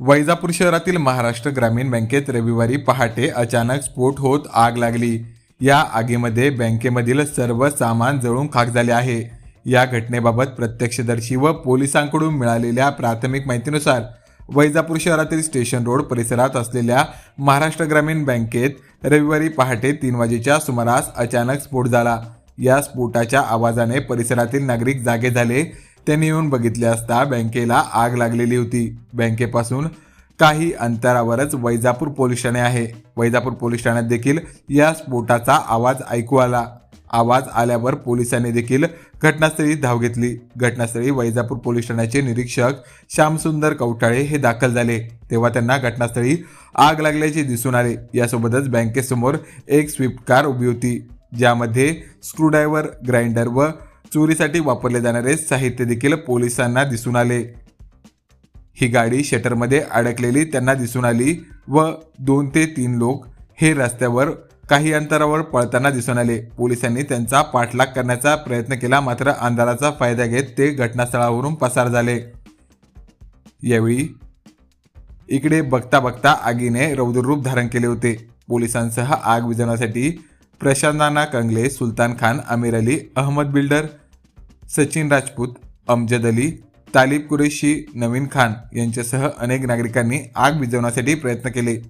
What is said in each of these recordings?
वैजापूर शहरातील महाराष्ट्र ग्रामीण बँकेत रविवारी पहाटे अचानक स्फोट होत आग लागली. या आगीमध्ये बँकेमधील सर्व सामान जळून खाक झाले आहे. या घटनेबाबत प्रत्यक्षदर्शी व पोलिसांकडून मिळालेल्या प्राथमिक माहितीनुसार वैजापूर शहरातील स्टेशन रोड परिसरात असलेल्या महाराष्ट्र ग्रामीण बँकेत रविवारी पहाटे तीन वाजेच्या सुमारास अचानक स्फोट झाला. या स्फोटाच्या आवाजाने परिसरातील नागरिक जागे झाले. त्यांनी येऊन बघितले असता बँकेला आग लागलेली होती. बँकेपासून काही अंतरावरच वैजापूर पोलीस ठाणे आहे. वैजापूर पोलीस ठाण्यात देखील या स्फोटाचा आवाज ऐकू आला. आवाज आल्यावर पोलिसांनी देखील घटनास्थळी धाव घेतली. घटनास्थळी वैजापूर पोलीस ठाण्याचे निरीक्षक श्यामसुंदर कवठाळे हे दाखल झाले. तेव्हा त्यांना घटनास्थळी आग लागल्याचे दिसून आले. यासोबतच बँकेसमोर एक स्विफ्ट कार उभी होती. ज्यामध्ये स्क्रूड्रायव्हर ग्राइंडर व चोरीसाठी वापरले जाणारे साहित्य देखील पोलिसांना दिसून आले. ही गाडी शटरमध्ये अडकलेली त्यांना दिसून आली व दोन ते तीन लोक हे रस्त्यावर काही अंतरावर पळताना दिसून आले. पोलिसांनी त्यांचा पाठलाग करण्याचा प्रयत्न केला मात्र अंधाराचा फायदा घेत ते घटनास्थळावरून पसार झाले. यावेळी इकडे बघता बघता आगीने रौद्ररूप धारण केले होते. पोलिसांसह आग विझवण्यासाठी प्रशांताना कंगले सुलतान खान अमीर अली अहमद बिल्डर सचिन राजपूत अमजद अली तालिब कुरेशी नवीन खान यांच्यासह अनेक नागरिकांनी आग विझवण्यासाठी प्रयत्न केले.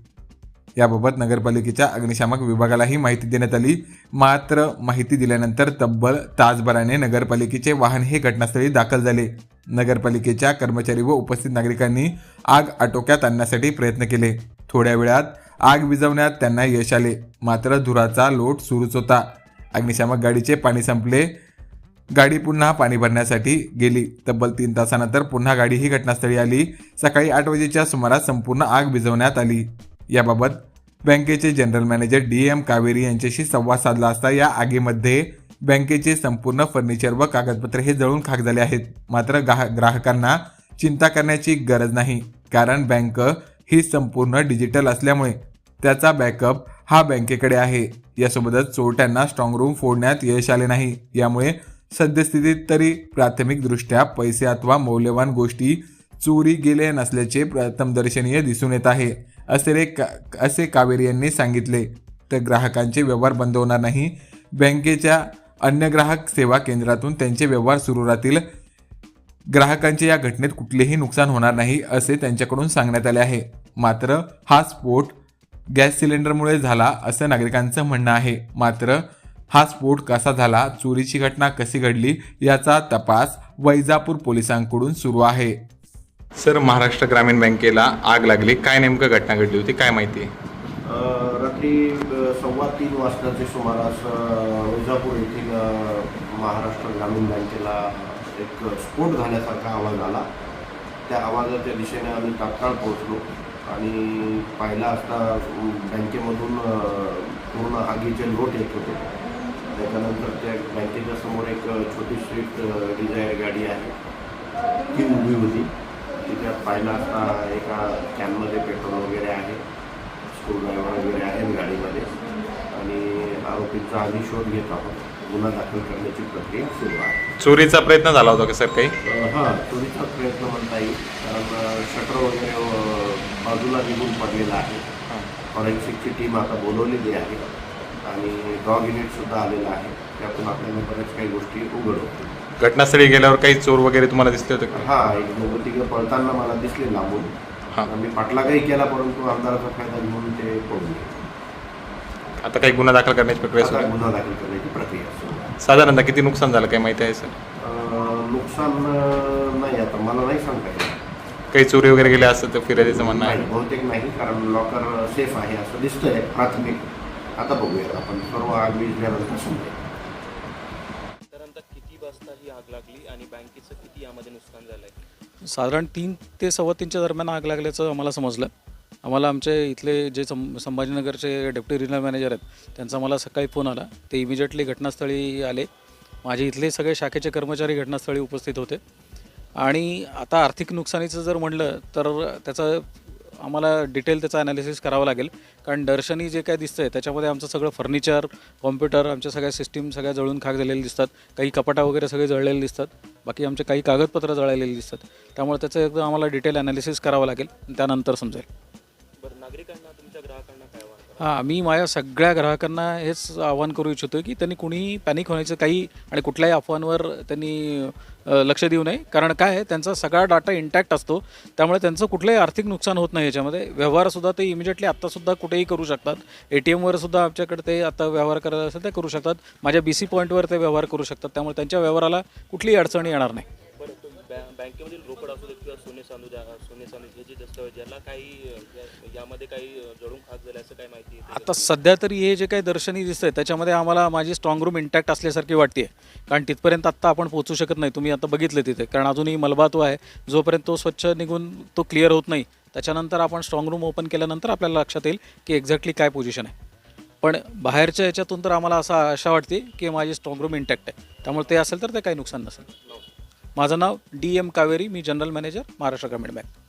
याबाबत नगरपालिकेच्या अग्निशामक विभागालाही माहिती देण्यात आली. मात्र माहिती दिल्यानंतर तब्बल तासभराने नगरपालिकेचे वाहन हे घटनास्थळी दाखल झाले. नगरपालिकेच्या कर्मचारी व उपस्थित नागरिकांनी आग आटोक्यात आणण्यासाठी प्रयत्न केले. थोड्या वेळात आग विझवण्यात त्यांना यश आले. मात्र धुराचा लोट सुरूच होता. अग्निशामक गाडीचे पाणी संपले. गाडी पुन्हा पाणी भरण्यासाठी गेली. तब्बल तीन तासानंतर पुन्हा गाडी ही घटनास्थळी आली. सकाळी आठ वाजेच्या सुमारास संपूर्ण आग भिजवण्यात आली. याबाबत बँकेचे general manager D M Kaveri यांच्याशी संवाद साधला असता या आगीमध्ये बँकेचे संपूर्ण फर्निचर व कागदपत्रे हे जळून खाक झाले आहेत. मात्र गाह ग्राहकांना चिंता करण्याची गरज नाही. कारण बँक ही संपूर्ण डिजिटल असल्यामुळे त्याचा बॅकअप हा बँकेकडे आहे. यासोबतच चोरट्यांना स्ट्रॉंग रूम फोडण्यात यश आले नाही. यामुळे सद्यस्थितीत तरी प्राथमिकदृष्ट्या पैसे अथवा मौल्यवान गोष्टी चोरी गेले नसल्याचे प्रथमदर्शनीय दिसून येत आहे असे रे का असे कावेरी यांनी सांगितले. तर ग्राहकांचे व्यवहार बंद होणार नाही. बँकेच्या अन्य ग्राहक सेवा केंद्रातून त्यांचे व्यवहार सुरू राहतील. ग्राहकांचे या घटनेत कुठलेही नुकसान होणार नाही असे त्यांच्याकडून सांगण्यात आले आहे. मात्र हा स्फोट गॅस सिलेंडरमुळे झाला असं नागरिकांचं म्हणणं आहे. मात्र हा स्फोट कसा झाला चोरीची घटना कशी घडली याचा तपास वैजापूर पोलिसांकडून सुरू आहे. सर महाराष्ट्र ग्रामीण बँकेला आग लागली. काय नेमकं घटना घडली होती काय माहिती आहे? अ, रात्री सव्वा तीन वाजताचे सुमारास वैजापूर येथील महाराष्ट्र ग्रामीण बँकेला एक स्फोट झाल्यासारखा आवाज आला. त्या आवाजाच्या दिशेने आम्ही तात्काळ पोहोचलो आणि पाहिला असता बँकेमधून पूर्ण आगीचे लोट येत होते. त्याच्यानंतर त्या बँकेच्या समोर एक छोटी स्विफ्ट डिझायर गाडी आहे. ती उभी होती. तिच्यात पाहिला असता एका कॅनमध्ये पेट्रोल वगैरे आहे. स्क्रूड्रायव्हर वगैरे आहेत गाडीमध्ये. आणि आरोपींचा आम्ही शोध घेत आहोत. गुन्हा दाखल करण्याची प्रक्रिया सुरू आहे. चोरीचा प्रयत्न झाला होता का सर काही? हां चोरीचा प्रयत्न म्हणता येईल. कारण शटर वगैरे बाजूला निघून पडलेला आहे. फॉरेन्सिकची टीम आता बोलवलेली आहे. आणि डॉग युनिटसुद्धा आलेलं आहे. त्यातून आपल्याला बऱ्याच काही गोष्टी उघड होतील घटनास्थळी गेल्यावर काही चोर वगैरे तुम्हाला दिसले होते का? हा एक दोघं तिघं पळताना मला दिसले लांबून. हां. मी पाठलागही केला परंतु आमदाराचा फायदा घेऊन ते पळून गेले. आता काही गुन्हा दाखल करण्याची प्रक्रिया सुरू आता आहे गुन्हा दाखल करण्याची प्रक्रिया सुरू आहे. साधारणतः किती नुकसान झालं काही माहिती आहे सर? अं, नुकसान अं, नाही आता मला नाही सांगता येईल काही चोरी वगैरे गेल्या असं तर फिर्यादीचं म्हणणं नाही आहे बहुतेक नाही कारण लॉकर सेफ आहे असं दिसतंय प्राथमिक. आता बघूयात. आपण सर्व आग समजेल साधारणतः किती वाजता ही आग लागली आणि बँकेचं किती यामध्ये नुकसान झालं आहे साधारण तीन ते सव्वा तीनच्या दरम्यान आग लागल्याचं आम्हाला समजलं. आम्हाला आमचे इथले जे सं संभाजीनगरचे डेप्युटी रिजनल मॅनेजर आहेत त्यांचा मला सकाळी फोन आला. ते इमिजिएटली घटनास्थळी आले. माझे इथले सगळे शाखेचे कर्मचारी घटनास्थळी उपस्थित होते. आणि आता आर्थिक नुकसानीचं जर म्हणलं तर त्याचा आम्हाला डिटेल त्याचा ॲनालिसिस करावं लागेल. कारण दर्शनी जे काय दिसतंय त्याच्यामध्ये आमचं सगळं फर्निचर कॉम्प्युटर आमच्या सगळ्या सिस्टीम सगळ्या जळून खाक झालेले दिसतात. काही कपाटा वगैरे सगळे जळलेले दिसतात. बाकी आमचे काही कागदपत्रं जळलेली दिसतात. त्यामुळे त्याचं एकदम आम्हाला डिटेल ॲनालिसिस करावं लागेल. त्यानंतर समजेल. हां मी माझ्या सगळ्या ग्राहकांना हेच आवाहन करू इच्छितो की त्यांनी कुणीही पॅनिक होण्याचं काही आणि कुठल्याही अफवांवर त्यांनी अ, लक्ष देऊ नये. कारण काय आहे त्यांचा सगळा डाटा इंटॅक्ट असतो. त्यामुळे त्यांचं कुठलंही आर्थिक नुकसान होत नाही याच्यामध्ये. व्यवहारसुद्धा ते इमिजिएटली आत्तासुद्धा कुठेही करू शकतात. ए टी एमवर सुद्धा आमच्याकडे ते आता व्यवहार करत असेल ते करू शकतात. माझ्या बी सी पॉईंटवर ते व्यवहार करू शकतात. त्यामुळे त्यांच्या व्यवहाराला कुठलीही अडचणी येणार नाही. बॅ बँकेमधील रोकड असू दे किंवा सोने चांदू द्या सोने चांदी हे जे दस्तावेज याला काही या- यामध्ये काही जळून खाक झालं असं काय माहिती येते आता सध्या तरी हे जे काही दर्शनी दिसतंय त्याच्यामध्ये आम्हाला माझी स्ट्रॉंग रूम इंटॅक्ट असल्यासारखी वाटते कारण तिथपर्यंत आत्ता आपण पोहोचू शकत नाही. तुम्ही आता बघितले तिथे. कारण अजूनही मलबा तो आहे. जोपर्यंत तो स्वच्छ निघून तो क्लिअर होत नाही त्याच्यानंतर आपण स्ट्रॉंग रूम ओपन केल्यानंतर आपल्याला लक्षात येईल की एक्झॅक्टली काय पोझिशन आहे. पण बाहेरच्या याच्यातून तर आम्हाला असं आशा वाटते की माझी स्ट्रॉंग रूम इंटॅक्ट आहे. त्यामुळे ते असेल तर ते काही नुकसान नसेल. माझं नाव डी एम कावेरी मी general manager Maharashtra Gramin bank.